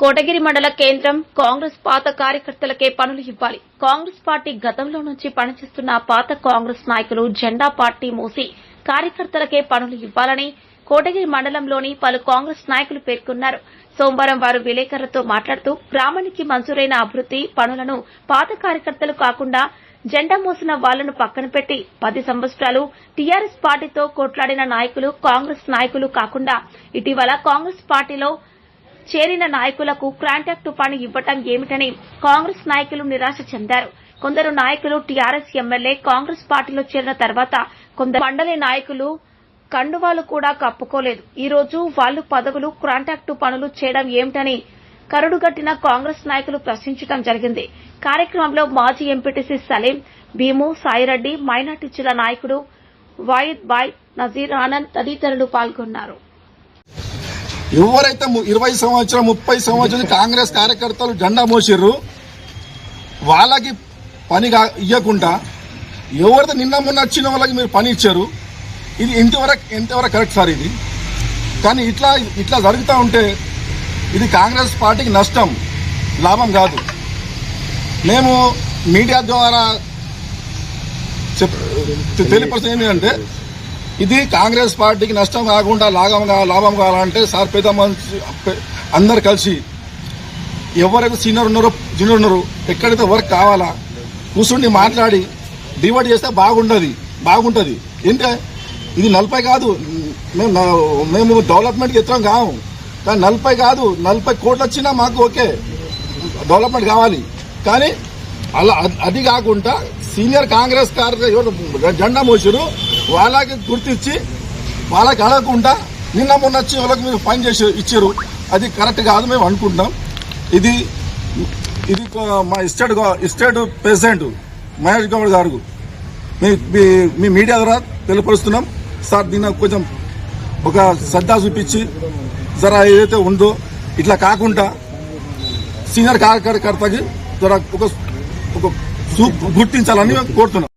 కోటగిరి మండల కేంద్రం కాంగ్రెస్ పాత కార్యకర్తలకే పనులు ఇవ్వాలి. కాంగ్రెస్ పార్టీ గతంలో నుంచి పనిచేస్తున్న పాత కాంగ్రెస్ నాయకులు జెండా పార్టీ మూసి కార్యకర్తలకే పనులు ఇవ్వాలని కోటగిరి మండలంలోని పలు కాంగ్రెస్ నాయకులు పేర్కొన్నారు. సోమవారం వారు విలేకరులతో మాట్లాడుతూ గ్రామానికి మంజూరైన అభివృద్ది పనులను పాత కార్యకర్తలు కాకుండా జెండా మోసిన వాళ్ళను పక్కన పెట్టి పది సంవత్సరాలు టీఆర్ఎస్ పార్టీతో కొట్లాడిన నాయకులు కాంగ్రెస్ నాయకులు కాకుండా ఇటీవల కాంగ్రెస్ పార్టీలో చేరిన నాయకులకు కాంట్రాక్టు పని ఇవ్వటం ఏమిటని కాంగ్రెస్ నాయకులు నిరాశ చెందారు. కొందరు నాయకులు టీఆర్ఎస్ ఎమ్మెల్యే కాంగ్రెస్ పార్టీలో చేరిన తర్వాత కొందరు మండలి నాయకులు కండువాలు కూడా కప్పుకోలేదు. ఈ రోజు వాళ్ళు పదవులు కాంట్రాక్టు పనులు చేయడం ఏమిటని కరుడుగట్టిన కాంగ్రెస్ నాయకులు ప్రశ్నించడం జరిగింది. కార్యక్రమంలో మాజీ ఎంపీటీసీ సలీం భీము సాయిరెడ్డి మైనార్టీ జిల్లా నాయకుడు వాయిద్ బాయ్ నజీర్ ఆనంద్ తదితరులు పాల్గొన్నారు. ఎవరైతే ఇరవై సంవత్సరం ముప్పై సంవత్సరం కాంగ్రెస్ కార్యకర్తలు జెండా మోసిర్రు వాళ్ళకి పనిగా ఇవ్వకుండా ఎవరితో నిన్న మొన్న వచ్చిన వాళ్ళకి మీరు పని ఇచ్చారు? ఇది ఇంతవరకు ఎంతవరకు కరెక్ట్ సార్ ఇది. కానీ ఇట్లా ఇట్లా జరుగుతూ ఉంటే ఇది కాంగ్రెస్ పార్టీకి నష్టం లాభం కాదు. మేము మీడియా ద్వారా చెప్ తెలియపరిచింది ఏంటంటే ఇది కాంగ్రెస్ పార్టీకి నష్టం కాకుండా లాభం కా- లాభం కావాలంటే సార్ పెద్ద మనిషి అందరు కలిసి ఎవరైతే సీనియర్ ఉన్నారో జూనియర్ ఉన్నారో ఎక్కడైతే వర్క్ కావాలా కూర్చుండి మాట్లాడి డివైడ్ చేస్తే బాగుండదు బాగుంటుంది. ఏంటంటే ఇది నలభై కాదు మేము మేము డెవలప్మెంట్కి ఎత్తడం కాము. కానీ నలభై కాదు నలభై కోట్లు వచ్చినా మాకు ఓకే డెవలప్మెంట్ కావాలి. కానీ అలా అది కాకుండా సీనియర్ కాంగ్రెస్ కార్యకర్త జెండా మోసారు వాళ్ళకి గుర్తించి వాళ్ళకి అడగకుండా నిన్న మొన్న వచ్చి వాళ్ళకి మీరు పని చేసి ఇచ్చారు. అది కరెక్ట్ కాదు మేము అనుకుంటున్నాం. ఇది ఇది మా state state president Mahesh Goud garu మీ మీ- మీ మీడియా ద్వారా తెలియపరుస్తున్నాం. సార్ దీన్ని కొంచెం ఒక శ్రద్ధ చూపించి జరా ఏదైతే ఉందో ఇట్లా కాకుండా సీనియర్ కార్యకర్తకి జర ఒక ఒక గుర్తించాలని మేము కోరుతున్నాం.